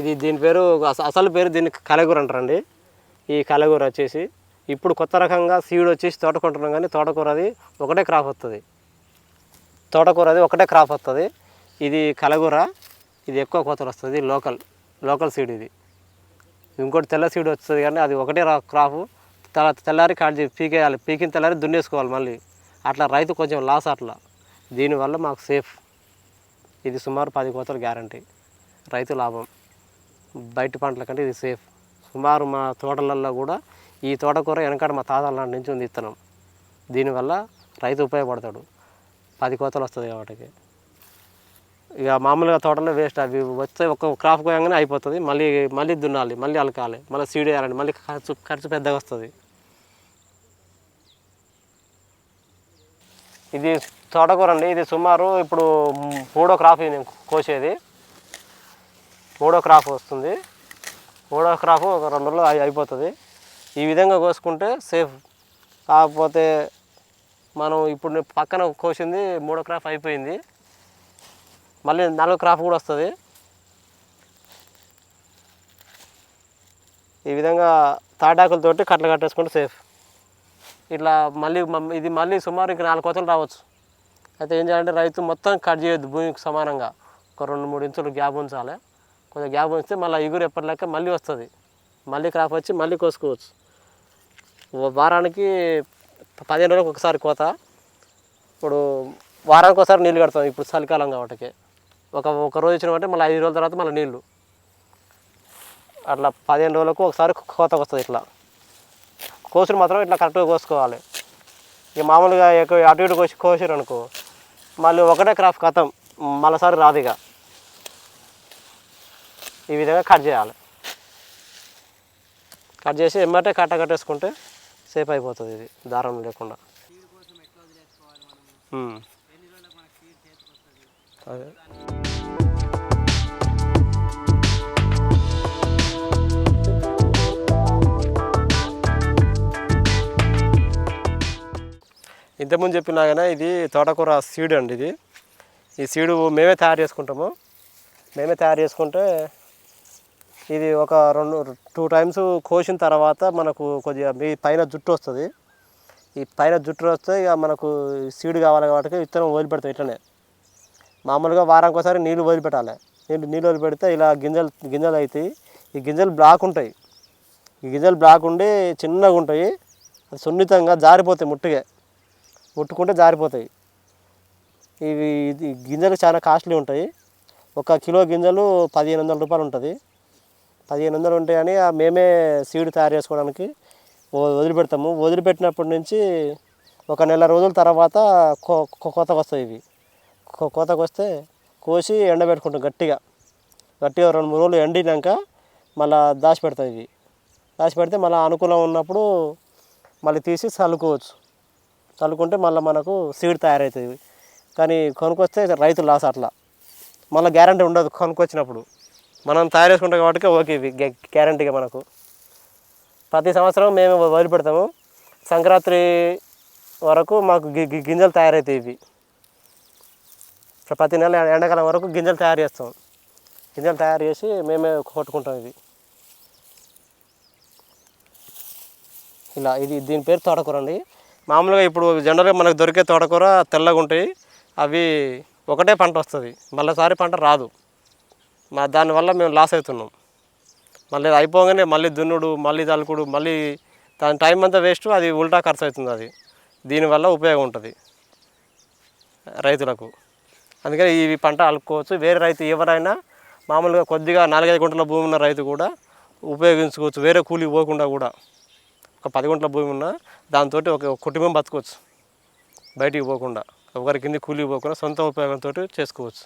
ఇది దీని పేరు అసలు పేరు దీన్ని కలగూర అంటారండి. ఈ కలగూర వచ్చేసి ఇప్పుడు కొత్త రకంగా సీడ్ వచ్చేసి తోటకుంటున్నాం కానీ తోటకూర అది ఒకటే క్రాప్ వస్తుంది తోటకూర అది ఒకటే క్రాప్ వస్తుంది ఇది కలగూర ఇది ఎక్కువ కోతలు వస్తుంది లోకల్ లోకల్ సీడ్ ఇది. ఇంకోటి తెల్ల సీడ్ వస్తుంది కానీ అది ఒకటే రా క్రాపు తెల్ల తెల్లారి కాడి చేసి పీకేయాలి పీకిన తెల్లారి దున్నేసుకోవాలి మళ్ళీ. అట్లా రైతు కొంచెం లాస్ అట్లా. దీనివల్ల మాకు సేఫ్ ఇది సుమారు పది కోతలు గ్యారంటీ రైతు లాభం. బయట పంటల కంటే ఇది సేఫ్ సుమారు మా తోటలల్లో కూడా ఈ తోటకూర వెనకాడ మా తాతల నాటి నుంచి ఉంది ఇత్తనం. దీనివల్ల రైతు ఉపయోగపడతాడు. పది కోతలు వస్తుంది వాటికి ఇక మామూలుగా తోటలో వేస్ట్ అవి వస్తే ఒక క్రాప్ కోయంగానే అయిపోతుంది. మళ్ళీ మళ్ళీ దున్నాలి మళ్ళీ అలకాలి మళ్ళీ సీడ్ వేయాలండి మళ్ళీ ఖర్చు ఖర్చు పెద్దగా వస్తుంది. ఇది తోటకూర అండి. ఇది సుమారు ఇప్పుడు మూడో క్రాప్ నేను కోసేది. మూడో క్రాప్ వస్తుంది. మూడో క్రాప్ ఒక రెండు రోజులు అయిపోతుంది. ఈ విధంగా కోసుకుంటే సేఫ్. కాకపోతే మనం ఇప్పుడు పక్కన కోసింది మూడో క్రాప్ అయిపోయింది. మళ్ళీ నాలుగో క్రాప్ కూడా వస్తుంది. ఈ విధంగా తాటాకులతోటి కట్టలు కట్టేసుకుంటే సేఫ్. ఇట్లా మళ్ళీ ఇది మళ్ళీ సుమారు ఇంక నాలుగు కోతలు రావచ్చు. అయితే ఏం చేయాలంటే రైతు మొత్తం కట్ చేయొద్దు భూమికి సమానంగా. ఒక రెండు మూడు ఇంచులు గ్యాప్ ఉంచాలి. కొంచెం గ్యాప్ ఉంచితే మళ్ళీ ఇగురు ఎప్పటిలాక మళ్ళీ వస్తుంది. మళ్ళీ క్రాప్ వచ్చి మళ్ళీ కోసుకోవచ్చు. వారానికి పదిహేను రోజులకు ఒకసారి కోత. ఇప్పుడు వారానికి ఒకసారి నీళ్ళు కడతాం ఇప్పుడు చలికాలం కాబట్టి ఒక ఒక రోజు ఇచ్చినామంటే మళ్ళీ ఐదు రోజుల తర్వాత మళ్ళీ నీళ్ళు. అట్లా పదిహేను రోజులకు ఒకసారి కోత వస్తుంది ఇట్లా. కోసుడు మాత్రం ఇట్లా కరెక్ట్గా కోసుకోవాలి. ఇక మామూలుగా ఎక్కువ అటు ఇటు కోసి కోసారు అనుకో మళ్ళీ ఒకటే క్రాఫ్ కథం మళ్ళీసారి రాదు ఇక. ఈ విధంగా కట్ చేయాలి. కట్ చేసి ఎమ్మటే కట్ట కట్టేసుకుంటే సేఫ్ అయిపోతుంది ఇది దారం లేకుండా. అదే. ఇంతకుముందు చెప్పినా కానీ ఇది తోటకూర సీడ్ అండి ఇది. ఈ సీడు మేమే తయారు చేసుకుంటాము. మేమే తయారు చేసుకుంటే ఇది ఒక రెండు టూ టైమ్స్ కోసిన తర్వాత మనకు కొద్దిగా మీ పైన జుట్టు వస్తుంది. ఈ పైన జుట్టు వస్తే ఇక మనకు సీడ్ కావాలి కాబట్టి విత్తనం వదిలిపెడతాం ఇట్లనే. మామూలుగా వారానికి ఒకసారి నీళ్ళు వదిలిపెట్టాలి. నీళ్ళు నీళ్ళు వదిలిపెడితే ఇలా గింజలు గింజలు అవుతాయి ఈ గింజలు బ్లాక్ ఉంటాయి. ఈ గింజలు బ్లాక్ ఉండి చిన్నగా ఉంటాయి. అది సున్నితంగా జారిపోతాయి ముట్టుగా ముట్టుకుంటే జారిపోతాయి. ఇవి గింజలు చాలా కాస్ట్లీ ఉంటాయి. ఒక కిలో గింజలు పదిహేను వందల రూపాయలు ఉంటుంది. పదిహేను వందలు ఉంటాయని ఆ మేమే సీడ్ తయారు చేసుకోవడానికి వదిలిపెడతాము. వదిలిపెట్టినప్పటి నుంచి ఒక నెల రోజుల తర్వాత కో కోతకు వస్తాయి ఇవి. కోతకు వస్తే కోసి ఎండబెట్టుకుంటాం గట్టిగా. గట్టిగా రెండు మూడు రోజులు ఎండినాక మళ్ళీ దాచి పెడతాయి ఇవి. దాచి పెడితే మళ్ళీ అనుకూలం ఉన్నప్పుడు మళ్ళీ తీసి చల్లుకోవచ్చు. చల్లుకుంటే మళ్ళీ మనకు సీడ్ తయారవుతుంది కానీ కొనుక్కొస్తే రైతు లాస్ అట్లా. మళ్ళీ గ్యారంటీ ఉండదు కొనుక్కొచ్చినప్పుడు. మనం తయారు చేసుకుంటాం కాబట్టి ఓకే ఇవి గ్యారంటీగా మనకు. ప్రతి సంవత్సరం మేము వదిలిపెడతాము సంక్రాంతి వరకు మాకు గి- గింజలు తయారవుతాయి ఇవి. ప్రతి నెల ఎండాకాలం వరకు గింజలు తయారు చేస్తాం. గింజలు తయారు చేసి మేమే కొట్టుకుంటాం ఇవి. ఇలా ఇది దీని పేరు తోటకూర అండి. మామూలుగా ఇప్పుడు జనరల్గా మనకు దొరికే తోటకూర తెల్లగా ఉంటాయి అవి ఒకటే పంట వస్తుంది. మళ్ళీసారి పంట రాదు. మా దానివల్ల మేము లాస్ అవుతున్నాం. మళ్ళీ అయిపోగానే మళ్ళీ దున్నుడు మళ్ళీ తలుకుడు మళ్ళీ దాని టైం అంతా వేస్ట్ అది ఉల్టా ఖర్చు అవుతుంది అది. దీనివల్ల ఉపయోగం ఉంటుంది. రైతులకు. అందుకని ఈ పంట అలుపుకోవచ్చు. వేరే రైతు ఎవరైనా మామూలుగా కొద్దిగా నాలుగైదు గుంటల భూమి ఉన్న రైతు కూడా ఉపయోగించుకోవచ్చు. వేరే కూలి పోకుండా కూడా ఒక పది గుంటల భూమి ఉన్నా దాంతో ఒక కుటుంబం బతకవచ్చు బయటికి పోకుండా. ఒకరి కింద కూలి పోకుండా సొంత ఉపయోగంతో చేసుకోవచ్చు.